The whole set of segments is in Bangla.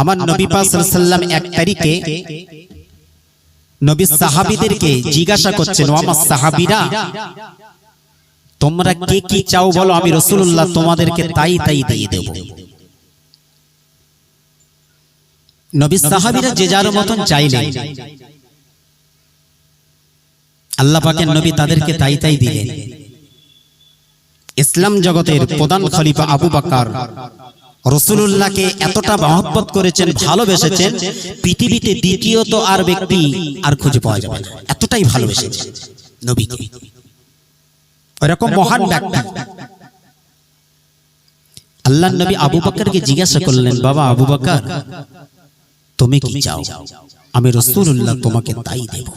আমার নবী পাক সাল্লাল্লাহু আলাইহি সাল্লাম এক তারিখে নবী সাহাবীদেরকে জিজ্ঞাসা করছেন ও আমার সাহাবীরা তোমরা কে কি চাও বলো? আমি রাসূলুল্লাহ তোমাদেরকে তাই তাই দিয়ে দেব। নবী সাহাবীরা যে যার মতন চাইলেন। আল্লাহ পাকের নবী তাদেরকে তাই তাই দিলেন। ইসলাম জগতের প্রধান খলিফা আবু বাকার রসুল্লাহকে এতটা মহব্বত করেছেন ভালোবেসেছেন পৃথিবীতে দ্বিতীয়ত আর ব্যক্তি আর খুঁজে পাওয়া যাবে। এতটাই ভালোবেসেছেন নবীকে। ওরকম মহান ব্যক্তি। আল্লাহ নবী আবু বাক্কারকে জিজ্ঞাসা করলেন বাবা আবু বাক্কার তুমি কি চাও? আমি রসুল্লাহ তোমাকে তাই দেব।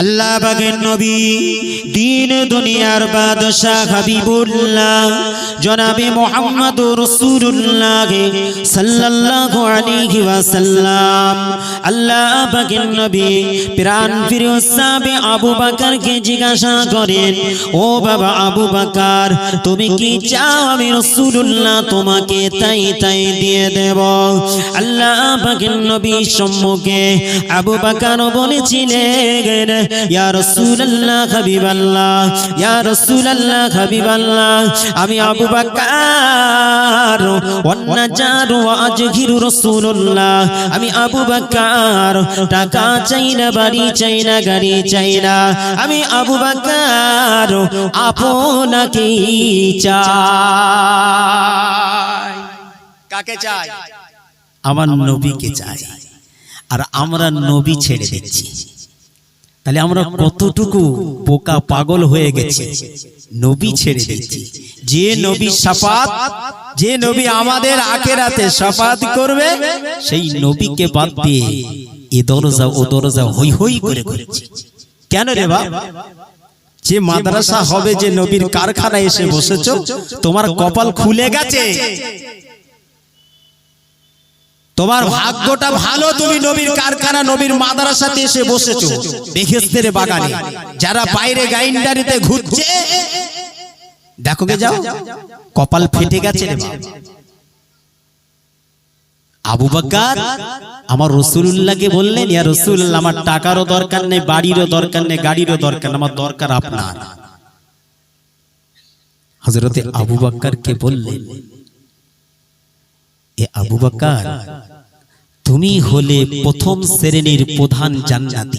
আল্লাহ বাগের নবী, দিন দুনিয়ার বাদশাহ হাবিবুল্লাহ, জনাবে মোহাম্মদ রসুল্লাহ সাল্লাল্লাহু আলাইহি ওয়াসাল্লাম। আল্লাহ বাগের নবী, প্রাণ প্রিয় সাহাবে আবু বকরকে জিজ্ঞাসা করেন, ও বাবা আবু বকর, তুমি কি চাও আমি রসুল্লাহ তোমাকে তাই তাই দিয়ে দেব? আল্লাহ বাগের নবী সম্মুখে আবু বকর বলেছিলেন ইয়া ইয়া আমি আবু বকর আমি আবু বকর, টাকা বাড়ি চাই না গাড়ি আমি আবু বকর, আপনাকে কাকে চাই? আমার নবীকে চাই। আর আমরা নবী ছেড়ে দিচ্ছি। তাহলে আমরা কতটুকু বোকা পাগল হয়ে গেছি? নবী ছেড়ে দিচ্ছি যে নবী সাফাত, যে নবী আমাদের আখেরাতে সাফাত করবে, সেই নবীকে বাদ দিয়ে এ দরজা ও দরজা হই হই করে ঘুরছি। কেন রে বাবা যে মাদ্রাসা হবে, যে নবীর কারখানায় এসে বসেছো, তোমার কপাল খুলে গেছে। তোমার ভাগ্যটা ভালো তুমি নবীর কারখানা নবীর মাদ্রাসাতে এসে বসেছো। বেহেস্তের বাগানে। যারা বাইরে গাইন্ডারিতে ঘুরছে দেখো গে যাও। কপাল ফেটে গেছে রে বাবা। আবু বকর আমার রসুল্লাহকে বললেন ইয়া রসুল্লাহ আমার টাকারও দরকার নেই বাড়িরও দরকার নেই গাড়িরও দরকার আমার দরকার আপনার। হজরতে আবু বক্করকে বললেন এ আবু বকর তুমি হলে প্রথম শ্রেণির প্রধান জান্নাতি।